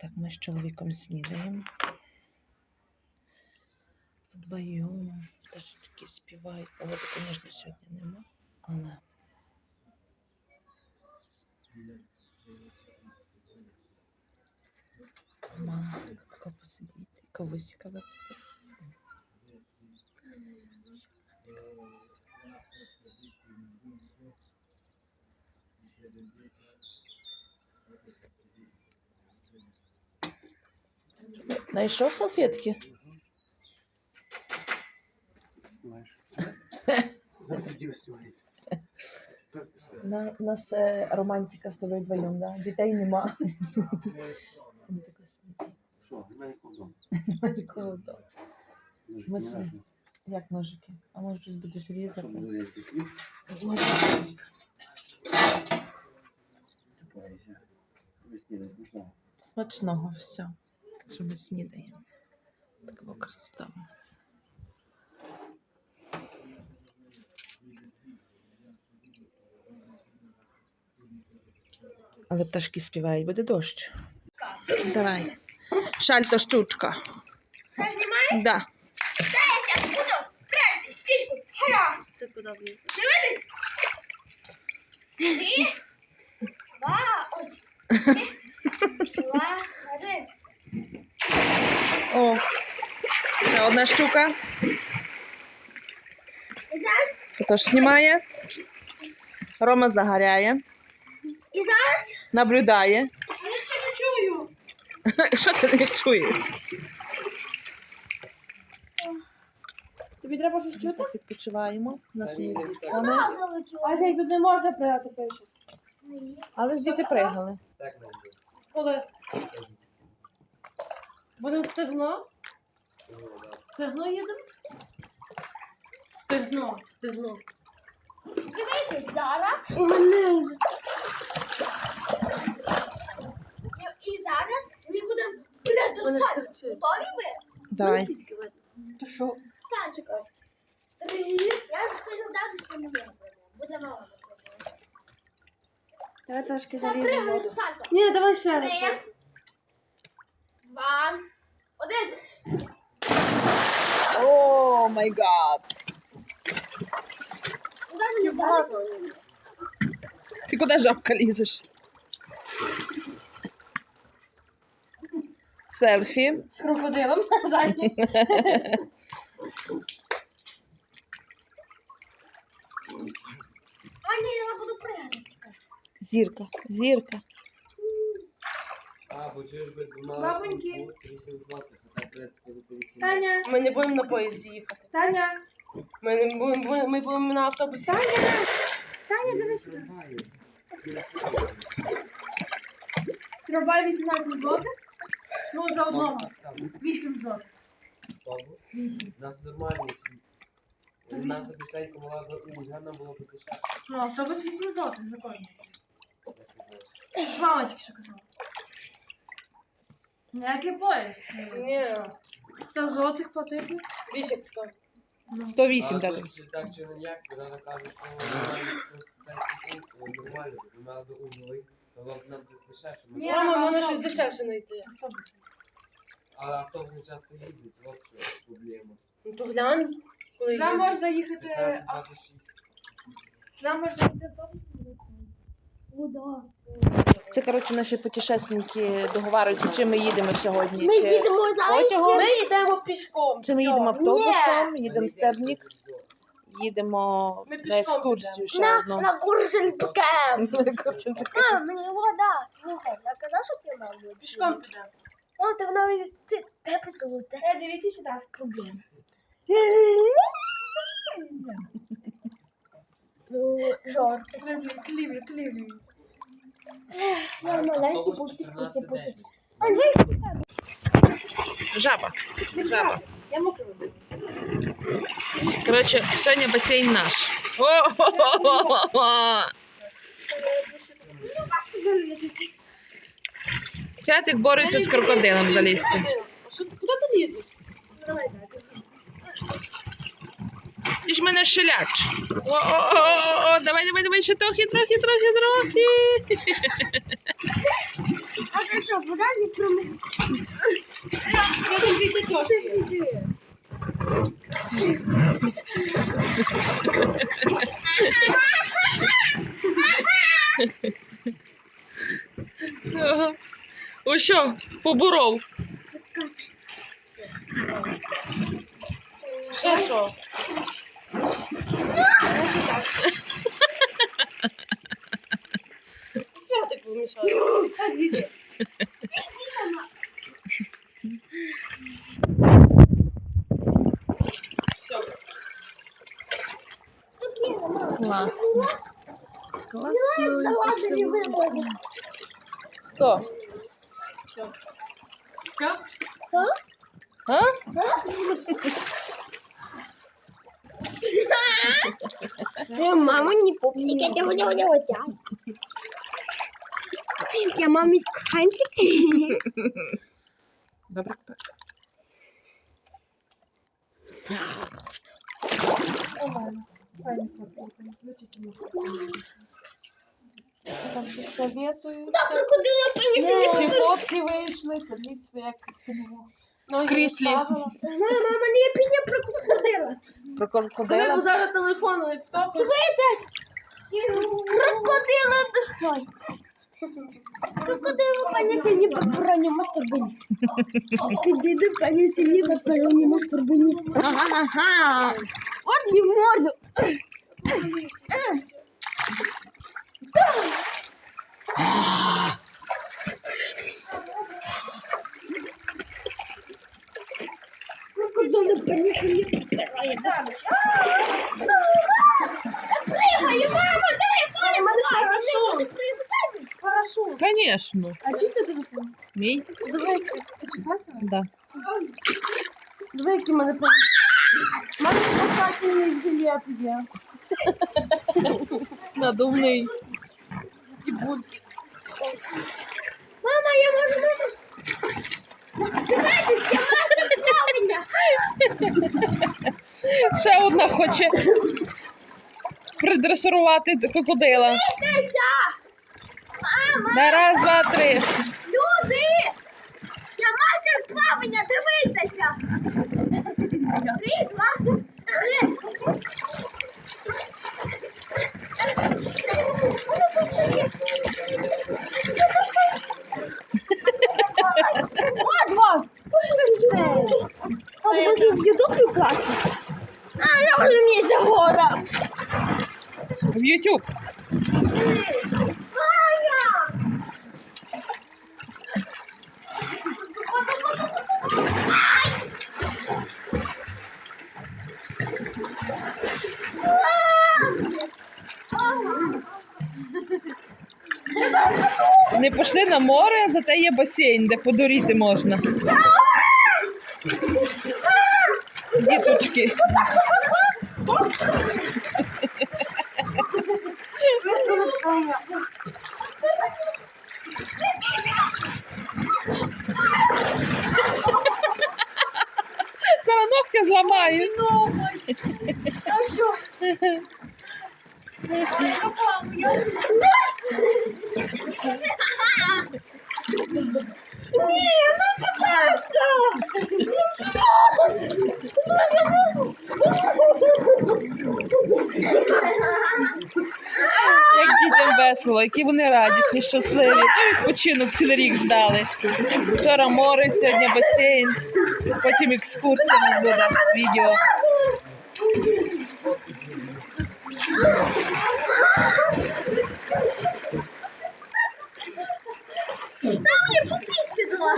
Так, ми з чоловіком снідаємо. Вдвоєм. Пташечки співають. Погоди, звісно, сьогодні нема. Але мама така посидіти. Кавусіка випити. Знайшов салфетки? На, нас е, романтика з тобою вдвоєм, да? Дітей нема. Що, немає вдома. Немає. Ножик Ми собі. Як ножики? А може щось будеш різати? Смачного все. Що ми снідаємо. Така красота у нас. Але пташки співають, буде дощ. Давай. Шаль то штучка. Це знімає? Да. Я буду пряти стічку. Гля. Ти куди влізеш? Дивитись? Три. Два. Один. Два. Один. О, ще одна зараз, Це теж знімає. Рома загоряє, і зараз. наблюдає. Я ще не чую. Що ти не чуєш? Тобі треба щось чути? Відпочиваємо. Наші телефони. А як тут не можна прийняти пише? Але ж діти пригали. Так. Коли? Будемо стегно? Ну, да. Стегно їдемо? Стегно, стегно. Дивіться, зараз. І мене. І зараз ми будемо Мене передостати. стерчить. Готові ви? Давай. То що? Танчик. Три. Я сказав, дам, що ми не Буде мало. Давай трошки Я заліземо. пригаю воду. з сальто. Ні, давай ще раз. Три. Два. Один. О, май гад. Даже не вдарив. Ти куди жабка лізеш? Селфі. З крокодилом на задній. А, ні, я буду пригати. Зірка. Зірка. А, бо чуєш, би Бабоньки. бути 8 злотих, а так, блядь, коли ти 8 Таня. Ми не будемо на поїзді їхати. Таня. Ми, не будемо, ми будемо на автобусі. Таня. Таня, дивись. Трамваю. Трамвай 18 злотих. Ну, за одного. Так само. 8 злотих. Автобус. 8. У нас нормальні всі. У нас обіцянка мала би Ульгана було б дешевше. Ну, автобус 8 злотих, законно. як ти знаєш. Мама тільки що казала. Ніякий поїзд. Ні. 100 злотих платити. Більше 100. 108 А, дати. то чи так чи не як, коли вона каже, що нормально просто нормально, ми мали би Ульгали, то було б нам дешевше. Ми Ні. Мама, можна щось дешевше знайти. Автобус. Але автобус не часто їздить, от що проблема. Ну то глянь, коли Нам їздить. можна їхати. 15-26. Нам можна їхати автобусом. Це, коротше, наші путешественники договарюються, чи ми їдемо сьогодні. Ми чи... їдемо, знаєш, потягом? Ми йдемо пішком. Чи ми Все. їдемо автобусом, їдемо Курзо. їдемо Ми на пішком екскурсію ще на, одну. на Курженбекем. Екскурсію. А, мені вода. Слухай, я казав, що ти мав. Пішком підемо. О, ти вона ти тебе золоте. Е, дивіться сюди. Проблема. Жор. Клівлі, клівлі, клівлі. Я маленький Автобус пустик, пустик, 14:10. пустик. А, Жаба. Жаба. Я мокрий. Коротше, сьогодні басейн наш. Святик бореться з крокодилом залізти. Куди ти лізеш? Ти ж мене шиляч. О-о-о-о, давай, давай, давай, ще трохи, трохи, трохи, трохи. А ти що, вода не промив. Ось що, поборов. Ще що? Святик помішав. Так, зійди. Класно. Класно. Салати не вилазить. Хто? Все. А? Мама не пупсик, я тебя не удивляю. Я мамі коханчик. Добре, пес. Так що советую. Крокодила принесли. Ці фотки вийшли, подивіться, як Ноги В кріслі. розставила. Мама, не є пісня про крокодила. Про Коли крокодила. б зараз телефон втопиш. Крокодила. Ой. Крокодилу понесені по пероні мастурбині. Крокодилу понесені по пероні мастурбині. Ага. От в морду. Крокодилу понесені по пероні. Пригай, мама, дай, мама, дай. Хорошо. Звісно. А чи це телефон? Мій? Дивися. Почекайся. Да. Диви, які в мене по... У мене спасательний жилет є. Надувний. Такі бульки. Мама, я можу мама. Дивитися, мастер плавання. Ще одна хоче придресирувати крокодила. На раз, два, три. люди. Я мастер плавання, дивитися. Три, два, три. О, два. А, може в Ютуб класі? А, я вже мені загода. В YouTube. Маня! Не пішли на море, зате є басейн, де подуріти можна. Діточки. Зараз ногти зламаю. Як дітям весело, які вони радісні, щасливі. То відпочинок цілий рік ждали. Вчора море, сьогодні басейн, потім екскурсія буде відео. Мені попісти дала.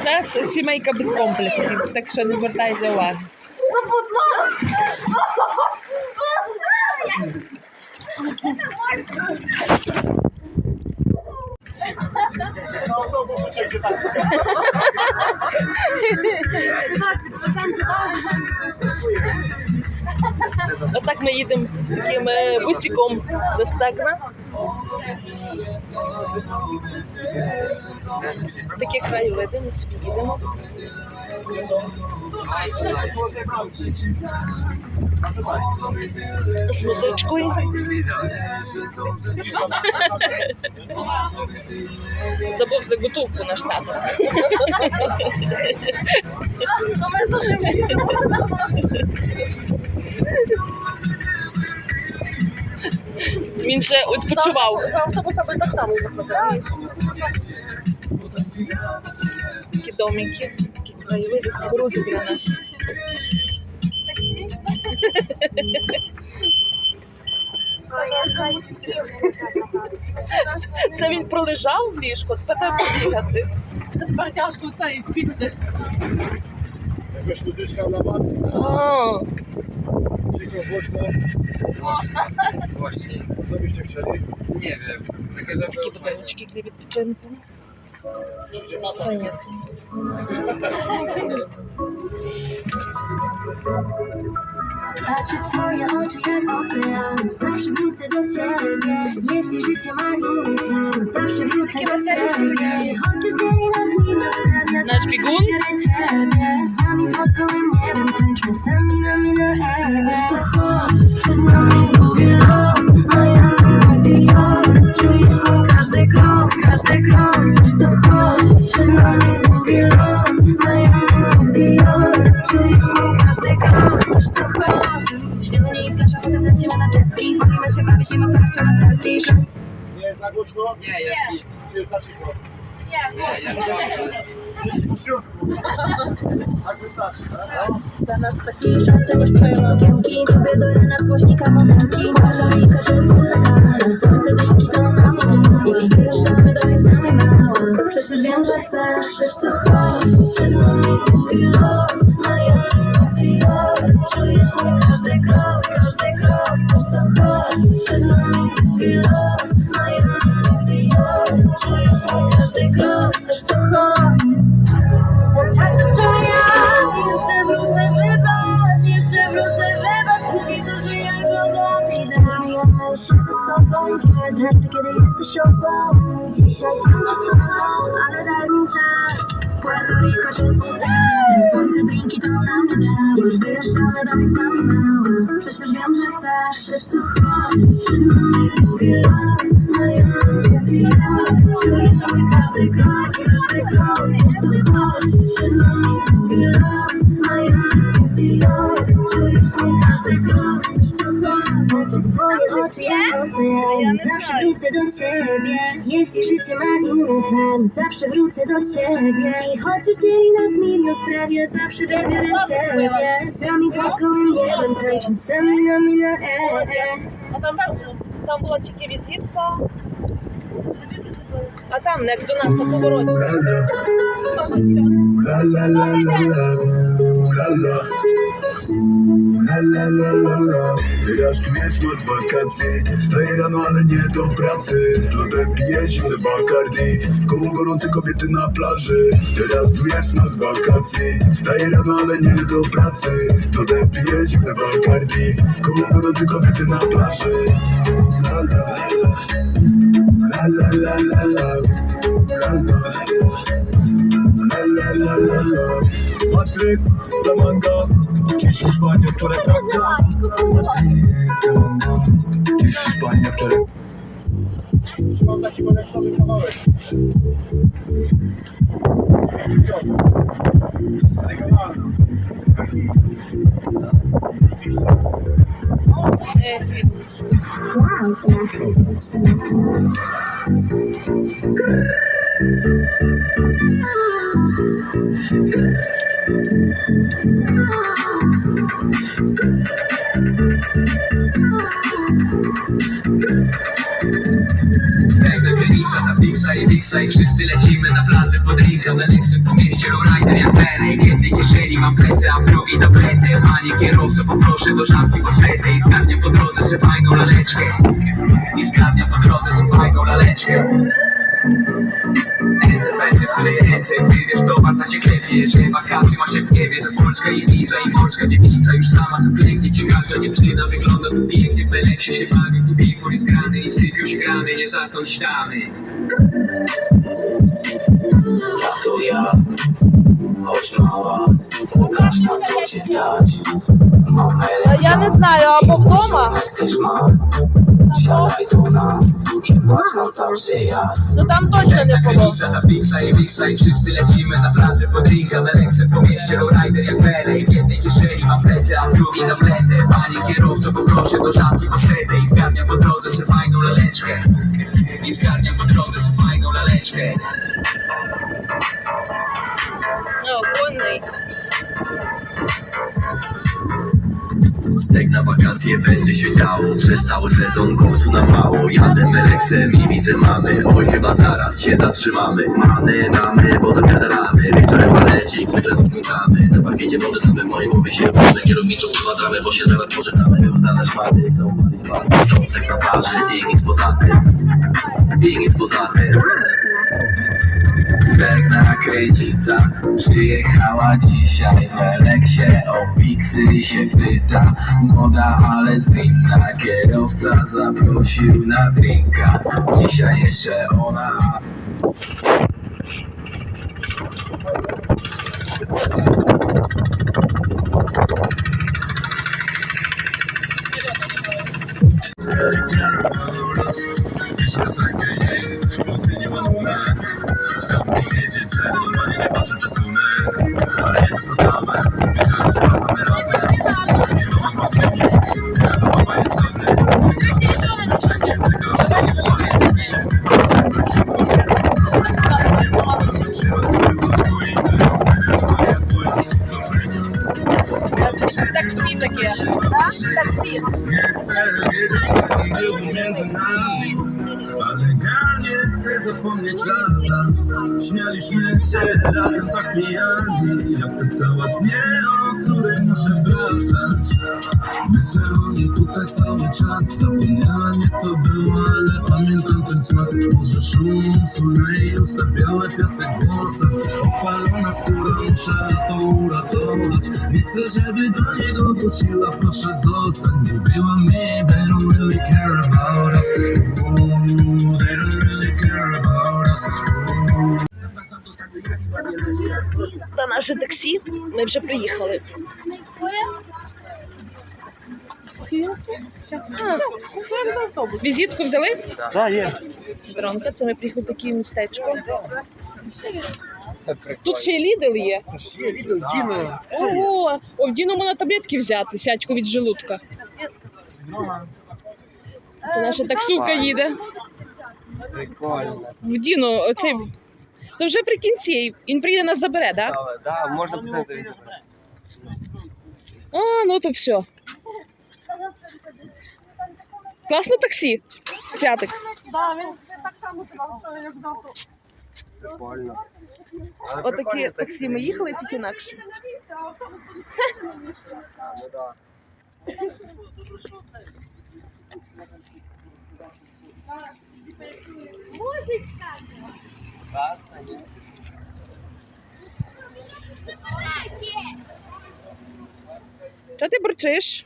У нас сімейка без комплексів, так що не звертайте уваги. Ну, будь ласка. Отак ми їдемо таким бусиком до Стегна. Такі краєвиди, ми собі їдемо. З музичкою. Забув заготовку на штат. Він ще відпочивав. За автобусами так само заходили. Такі домики, такі краєвиди, кукурузи біля нас. Це він пролежав в ліжку, тепер треба побігати. Тепер тяжко цей піде. Jakaś muzyczka dla was? О, Tylko głośno. Właśnie. Co byście chcieli? Nie wiem. Takie żeby... buteleczki відпочинку. Krzycie na to. Файні. Patrzę w twoje oczy jak ocean. Zawsze wrócę do ciebie. Jeśli życie ma inny plan Zawsze wrócę do ciebie. chociaż dzieli nas milion sprawia Nasz biegun? wybiorę ciebie. Sami pod gołym niebem Tańczmy sami na minę. Chcesz to chodź Przed nami długi lot Miami Dior Czujesz mój każdy krok Każdy krok. Chcesz to chodź Przed nami długi lot Miami Dior Czujesz mój każdy krok jetski Bawimy się, bawi się, ma parcie na prestiż Nie za głośno? Nie, jest git. Czy jest za cicho? Za nas taki szarty niż twoje sukienki Lubię do rana z głośnika modelki Punta Cana Słońce, drinki, to nam idzie Już wyjeżdżamy, nami mała Przecież wiem, że chcesz, chcesz to chodź Przed nami długi lot Miami, Miss Dior każdy krok, każdy krok. Chcesz to chodź. Przed nami długi lot Miami, Czujesz mój każdy krok? Chcesz to chodź ten czas jeszcze ja Jeszcze wrócę wybacz Jeszcze wrócę wybacz. Póki co żyję lodami Wciąż mijamy się ze sobą. Czuję dreszcze kiedy jesteś obok. Dzisiaj tańczę solo Ale daj mi czas Puerto Rico czy Punta Cana Słońce, drinki to na mnie działa Już wyjeżdżamy, daj z nami mało Przecież wiem, że chcesz Chcesz to chodź Przed nami długi lot Miami, Miss Dior Czujesz mój każdy krok Każdy krok. Chcesz to chodź Przed nami długi lot Miami, Miss Dior Czujesz mój każdy krok Chcesz to chodź Patrzę w twoje oczy jak ocean Zawsze wrócę do ciebie. Jeśli życie ma inny plan Zawsze wrócę do ciebie i chociaż dzieli nas milion sprawia zawsze wybiorę ciebie. Sami pod kołem niebem tańczą sami na mina e, e. A tam, tam była ciekawie a tam, jak do nas po powrocie. La la la. La la la la la. Teraz czuję smak wakacji. Wstaję rano, ale nie do pracy. Lodem piję zimne Bacardi. W koło gorące kobiety na plaży. Teraz czuję smak wakacji. Wstaję rano, ale nie do pracy. Lodem piję zimne Bacardi. W koło gorące kobiety na plaży. La la la la. La la la la la, la la La la. La Dziś Hiszpania, wczoraj prawda Dziś Hiszpania, wczoraj Trzymam taki boneksowy kawałek. Regionalny. Do żabki po setę I zgarniam po drodze se fajną laleczkę. I zgarniam po drodze se fajną laleczkę. Ręce, ręce, w której ręce Wybierz towar, na się klepie Że wakacje ma się w niebie To Polska i Liza i polska dziewica Już sama tu klęknie Ci każda dziewczyna wygląda tu pięknie W Beleksie się bawią, tu bifor jest grany I sypią się gramy, nie zasnąć damy. Ja to ja, chodź mała, pokaż na co cię stać. Mam Ja не знаю, або вдома, też ma. Siadaj do nas i płacz nam cały przyjazd. ну там точно не було. Granica, ta piksa i wiksa I wszyscy lecimy na plażę pod ringa Meleksem po mieście, lowrider jak Belej W jednej kieszeni mam pletę, a w drugiej tabletę Panie kierowco, poproszę do żabki posetę I zgarnia po drodze se fajną laleczkę I zgarnia po drodze se fajną laleczkę No, конний. Stek na wakacje będzie się działo Przez cały sezon koksu na mało. Jadę meleksem i widzę mamy. Oj chyba zaraz się zatrzymamy. Mamy, mamy, bo zapierdalamy. Wieczorem balecik, zwykle rozkręcamy. Na parkiecie wody damy w mojej głowie się Że kierowni tu dramę, bo się zaraz pożegnamy. Wyłzane szmaty, chcą palić Są seks na plaży i nic poza tym. I nic poza tym Sterna krynica przyjechała dzisiaj w Eleksie O piksy się pyta, młoda ale zwinna Kierowca zaprosił na drinka. Dzisiaj jeszcze ona Zmieniła numer Chciałbym wiedzieć, że normalnie nie patrzę przez jak spotkałem, wiedziałem, że wracamy razem Nie ma to nie trzech języka Ale żeby się nie mogłem wytrzymać taksi takie, tak? Taksi. Nie chcę wiedzieć, co tam było między nami Ale ja nie chcę zapomnieć lata Śmialiśmy się razem tak pijani Ja pytałaś mnie o której muszę wracać. Myślę o niej tutaj cały czas Zapomniała mnie to było, ale pamiętam ten smak. Może szum, sólnej usta, białe piasek w włosach Opalona skóra, muszę to uratować. Nie chcę, żeby do niego wróciła, proszę zostań. Mówiła mi, they don't really care about us. Ooh, they don't really care about us. Ooh. Та наше таксі. Ми вже приїхали. Візитку взяли? Tak, є. Дронка, це ми приїхали в таке містечко. Тут ще й лідл є. Діно. Ого, о, в Діно можна таблетки взяти, сядьку від желудка. Це наша таксука їде. Прикольно. В Діно, оцей. То вже при кінці. Він приїде нас забере, так? Да? Але, да, можна писати А, ну то все. Класно таксі. Святик. Прикольно. Але Отакі прикольно таксі ми їхали, тільки інакше. А, ну да. Класно, ні? Та ти бурчиш?